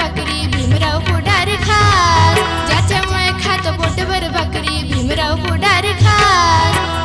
बकरी भीमराव पुढार खास. ज्याच्यामुळे खातो पोटभर भाकरी भीमराव पुढार खास.